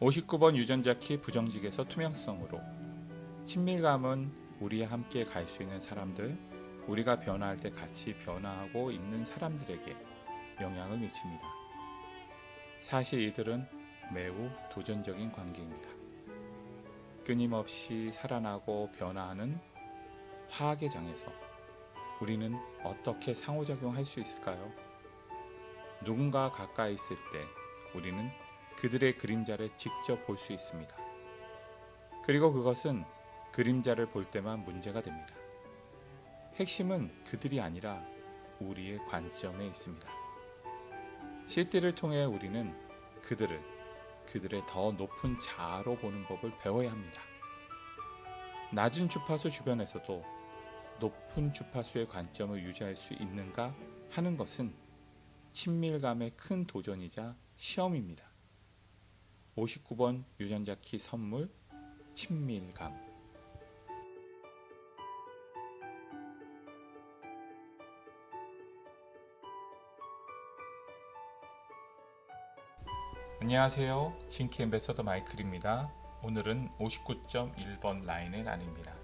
59번 유전자 키 부정직에서 투명성으로 친밀감은 우리와 함께 갈 수 있는 사람들, 우리가 변화할 때 같이 변화하고 있는 사람들에게 영향을 미칩니다. 사실 이들은 매우 도전적인 관계입니다. 끊임없이 살아나고 변화하는 화학의 장에서 우리는 어떻게 상호작용할 수 있을까요? 누군가 가까이 있을 때 우리는 그들의 그림자를 직접 볼 수 있습니다. 그리고 그것은 그림자를 볼 때만 문제가 됩니다. 핵심은 그들이 아니라 우리의 관점에 있습니다. CT를 통해 우리는 그들을 그들의 더 높은 자아로 보는 법을 배워야 합니다. 낮은 주파수 주변에서도 높은 주파수의 관점을 유지할 수 있는가 하는 것은 친밀감의 큰 도전이자 시험입니다. 59번 유전자 키 선물 친밀감 안녕하세요. 진키 엠베서더 마이클입니다. 오늘은 59.1번 라인의 날입니다.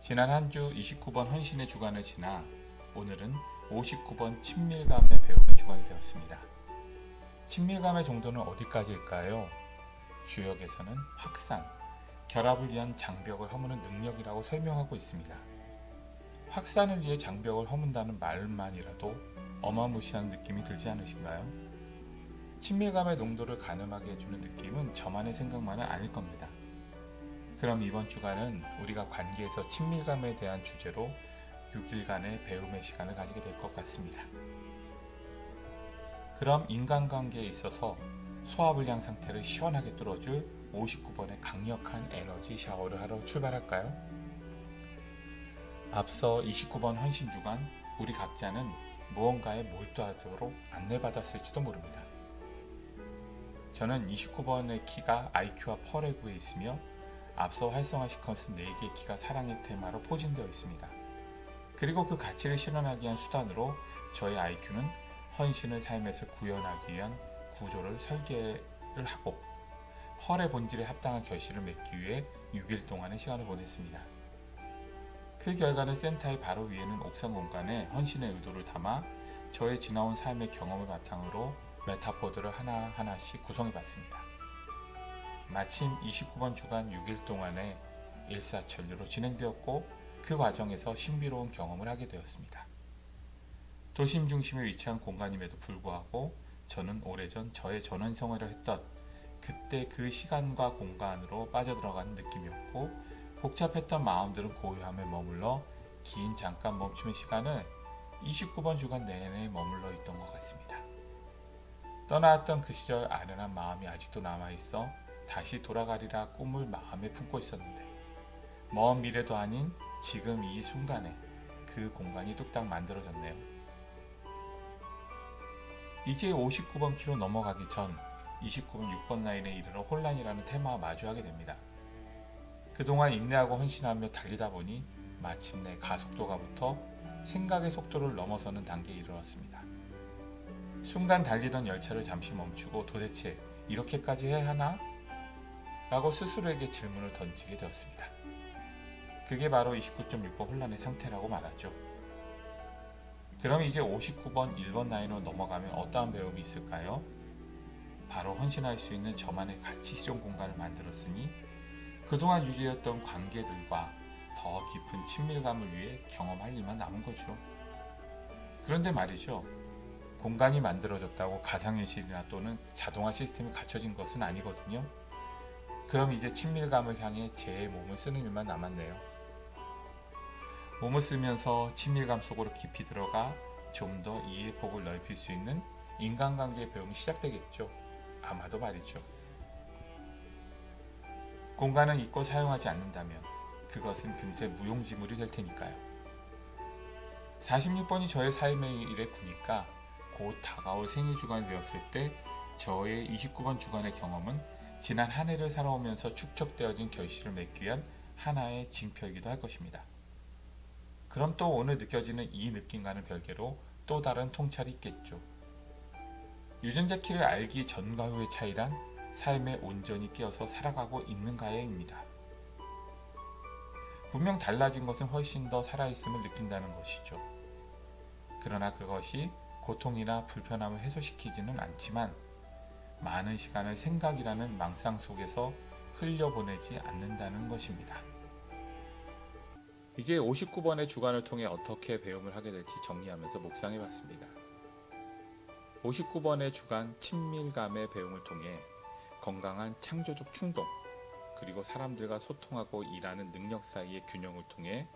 지난 한 주 29번 헌신의 주간을 지나 오늘은 59번 친밀감의 배움의 주간이 되었습니다. 친밀감의 정도는 어디까지일까요? 주역에서는 확산, 결합을 위한 장벽을 허무는 능력이라고 설명하고 있습니다. 확산을 위해 장벽을 허문다는 말만이라도 어마무시한 느낌이 들지 않으신가요? 친밀감의 농도를 가늠하게 해주는 느낌은 저만의 생각만은 아닐 겁니다. 그럼 이번 주간은 우리가 관계에서 친밀감에 대한 주제로 6일간의 배움의 시간을 가지게 될 것 같습니다. 그럼 인간관계에 있어서 소화불량 상태를 시원하게 뚫어줄 59번의 강력한 에너지 샤워를 하러 출발할까요? 앞서 29번 헌신 주간 우리 각자는 무언가에 몰두하도록 안내받았을지도 모릅니다. 저는 29번의 키가 IQ와 펄의 구에 있으며 앞서 활성화시킨 것은 4개의 키가 사랑의 테마로 포진되어 있습니다. 그리고 그 가치를 실현하기 위한 수단으로 저의 IQ는 헌신을 삶에서 구현하기 위한 구조를 설계를 하고 펄의 본질에 합당한 결실을 맺기 위해 6일 동안의 시간을 보냈습니다. 그 결과는 센터의 바로 위에는 옥상 공간에 헌신의 의도를 담아 저의 지나온 삶의 경험을 바탕으로 메타포드를 하나하나씩 구성해 봤습니다. 마침 29번 주간 6일 동안의 일사천리로 진행되었고 그 과정에서 신비로운 경험을 하게 되었습니다. 도심 중심에 위치한 공간임에도 불구하고 저는 오래전 저의 전원 생활을 했던 그때 그 시간과 공간으로 빠져들어가는 느낌이었고 복잡했던 마음들은 고요함에 머물러 긴 잠깐 멈춤의 시간을 29번 주간 내내 머물러 있던 것 같습니다. 떠나왔던 그 시절 아련한 마음이 아직도 남아있어 다시 돌아가리라 꿈을 마음에 품고 있었는데 먼 미래도 아닌 지금 이 순간에 그 공간이 뚝딱 만들어졌네요. 이제 59번 키로 넘어가기 전 29번 6번 라인에 이르러 혼란이라는 테마와 마주하게 됩니다. 그동안 인내하고 헌신하며 달리다 보니 마침내 가속도가 붙어 생각의 속도를 넘어서는 단계에 이르렀습니다. 순간 달리던 열차를 잠시 멈추고 도대체 이렇게까지 해야 하나? 라고 스스로에게 질문을 던지게 되었습니다. 그게 바로 29.6번 혼란의 상태라고 말하죠. 그럼 이제 59번 1번 라인으로 넘어가면 어떠한 배움이 있을까요? 바로 헌신할 수 있는 저만의 가치 실현 공간을 만들었으니 그동안 유지했던 관계들과 더 깊은 친밀감을 위해 경험할 일만 남은 거죠. 그런데 말이죠. 공간이 만들어졌다고 가상현실이나 또는 자동화 시스템이 갖춰진 것은 아니거든요. 그럼 이제 친밀감을 향해 제 몸을 쓰는 일만 남았네요. 몸을 쓰면서 친밀감 속으로 깊이 들어가 좀 더 이해 폭을 넓힐 수 있는 인간관계의 배움이 시작되겠죠. 아마도 말이죠. 공간을 잊고 사용하지 않는다면 그것은 금세 무용지물이 될 테니까요. 46번이 저의 삶의 일에 구니까 곧 다가올 생일 주간이 되었을 때 저의 29번 주간의 경험은 지난 한 해를 살아오면서 축적되어진 결실을 맺기 위한 하나의 징표이기도 할 것입니다. 그럼 또 오늘 느껴지는 이 느낌과는 별개로 또 다른 통찰이 있겠죠. 유전자 키를 알기 전과 후의 차이란 삶에 온전히 끼어서 살아가고 있는가에입니다. 분명 달라진 것은 훨씬 더 살아있음을 느낀다는 것이죠. 그러나 그것이 고통이나 불편함을 해소시키지는 않지만 많은 시간을 생각이라는 망상 속에서 흘려보내지 않는다는 것입니다. 이제 59번의 주간을 통해 어떻게 배움을 하게 될지 정리하면서 묵상해 봤습니다. 59번의 주간 친밀감의 배움을 통해 건강한 창조적 충동, 그리고 사람들과 소통하고 일하는 능력 사이의 균형을 통해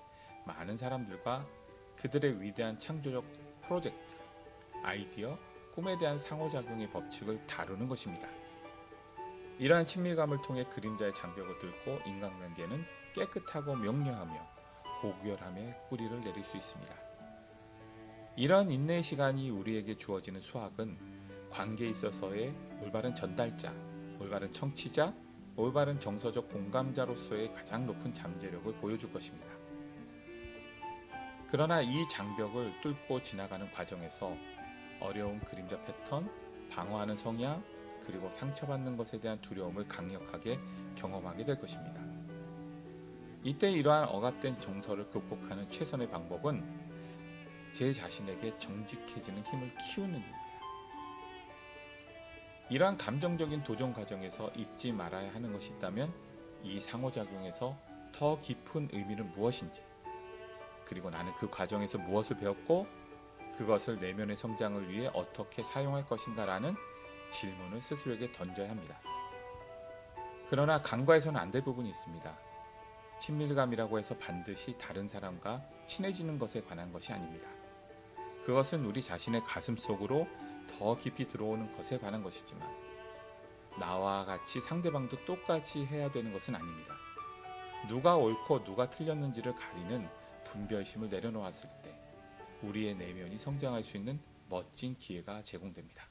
많은 사람들과 그들의 위대한 창조적 프로젝트, 아이디어, 꿈에 대한 상호작용의 법칙을 다루는 것입니다. 이러한 친밀감을 통해 그림자의 장벽을 뚫고 인간관계는 깨끗하고 명료하며 고결함의 뿌리를 내릴 수 있습니다. 이러한 인내의 시간이 우리에게 주어지는 수학은 관계에 있어서의 올바른 전달자, 올바른 청취자, 올바른 정서적 공감자로서의 가장 높은 잠재력을 보여줄 것입니다. 그러나 이 장벽을 뚫고 지나가는 과정에서 어려운 그림자 패턴, 방어하는 성향, 그리고 상처받는 것에 대한 두려움을 강력하게 경험하게 될 것입니다. 이때 이러한 억압된 정서를 극복하는 최선의 방법은 제 자신에게 정직해지는 힘을 키우는 일입니다. 이러한 감정적인 도전 과정에서 잊지 말아야 하는 것이 있다면 이 상호작용에서 더 깊은 의미는 무엇인지 그리고 나는 그 과정에서 무엇을 배웠고 그것을 내면의 성장을 위해 어떻게 사용할 것인가라는 질문을 스스로에게 던져야 합니다. 그러나 간과해서는 안 될 부분이 있습니다. 친밀감이라고 해서 반드시 다른 사람과 친해지는 것에 관한 것이 아닙니다. 그것은 우리 자신의 가슴 속으로 더 깊이 들어오는 것에 관한 것이지만 나와 같이 상대방도 똑같이 해야 되는 것은 아닙니다. 누가 옳고 누가 틀렸는지를 가리는 분별심을 내려놓았을 때 우리의 내면이 성장할 수 있는 멋진 기회가 제공됩니다.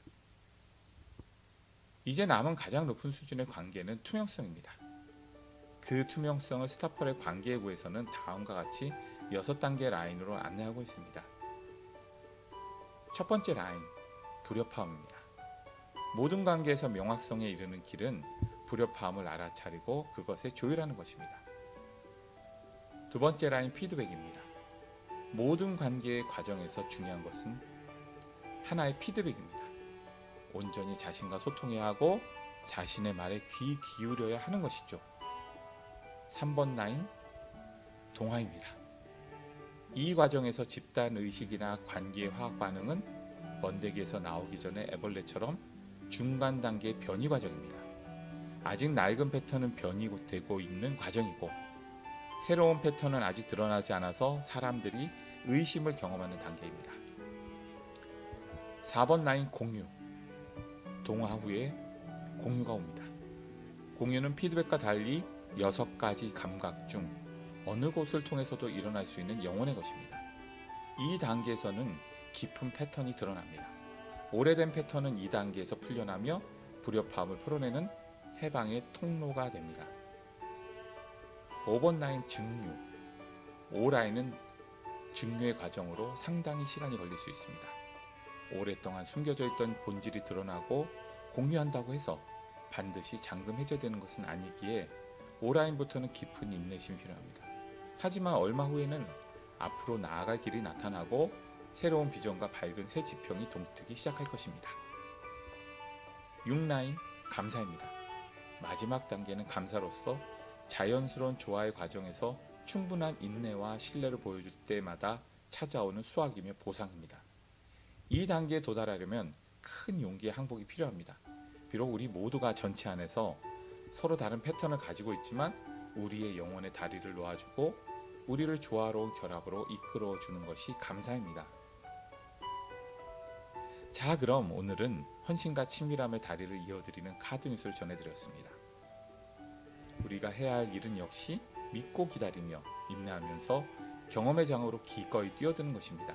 이제 남은 가장 높은 수준의 관계는 투명성입니다. 그 투명성을 스타폴의 관계구에서는 다음과 같이 6단계 라인으로 안내하고 있습니다. 첫 번째 라인, 불협화음입니다. 모든 관계에서 명확성에 이르는 길은 불협화음을 알아차리고 그것에 조율하는 것입니다. 두 번째 라인 피드백입니다. 모든 관계의 과정에서 중요한 것은 하나의 피드백입니다. 온전히 자신과 소통해야 하고 자신의 말에 귀 기울여야 하는 것이죠. 3번 라인 동화입니다. 이 과정에서 집단 의식이나 관계의 화학 반응은 번데기에서 나오기 전에 애벌레처럼 중간 단계의 변이 과정입니다. 아직 낡은 패턴은 변이되고 있는 과정이고 새로운 패턴은 아직 드러나지 않아서 사람들이 의심을 경험하는 단계입니다. 4번 라인 공유 동화 후에 공유가 옵니다. 공유는 피드백과 달리 6가지 감각 중 어느 곳을 통해서도 일어날 수 있는 영혼의 것입니다. 이 단계에서는 깊은 패턴이 드러납니다. 오래된 패턴은 이 단계에서 풀려나며 불협화음을 풀어내는 해방의 통로가 됩니다. 5번 라인 증류 5라인은 증류의 과정으로 상당히 시간이 걸릴 수 있습니다. 오랫동안 숨겨져 있던 본질이 드러나고 공유한다고 해서 반드시 잠금 해제되는 것은 아니기에 5라인부터는 깊은 인내심이 필요합니다. 하지만 얼마 후에는 앞으로 나아갈 길이 나타나고 새로운 비전과 밝은 새 지평이 동트기 시작할 것입니다. 6라인 감사입니다. 마지막 단계는 감사로서 자연스러운 조화의 과정에서 충분한 인내와 신뢰를 보여줄 때마다 찾아오는 수확이며 보상입니다. 이 단계에 도달하려면 큰 용기의 항복이 필요합니다. 비록 우리 모두가 전체 안에서 서로 다른 패턴을 가지고 있지만 우리의 영혼의 다리를 놓아주고 우리를 조화로운 결합으로 이끌어 주는 것이 감사입니다. 자, 그럼 오늘은 헌신과 친밀함의 다리를 이어드리는 카드 뉴스를 전해드렸습니다. 우리가 해야 할 일은 역시 믿고 기다리며 인내하면서 경험의 장으로 기꺼이 뛰어드는 것입니다.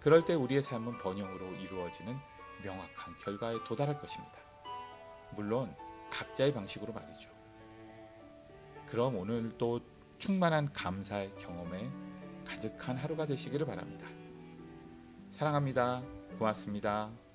그럴 때 우리의 삶은 번영으로 이루어지는 명확한 결과에 도달할 것입니다. 물론 각자의 방식으로 말이죠. 그럼 오늘도 충만한 감사의 경험에 가득한 하루가 되시기를 바랍니다. 사랑합니다. 고맙습니다.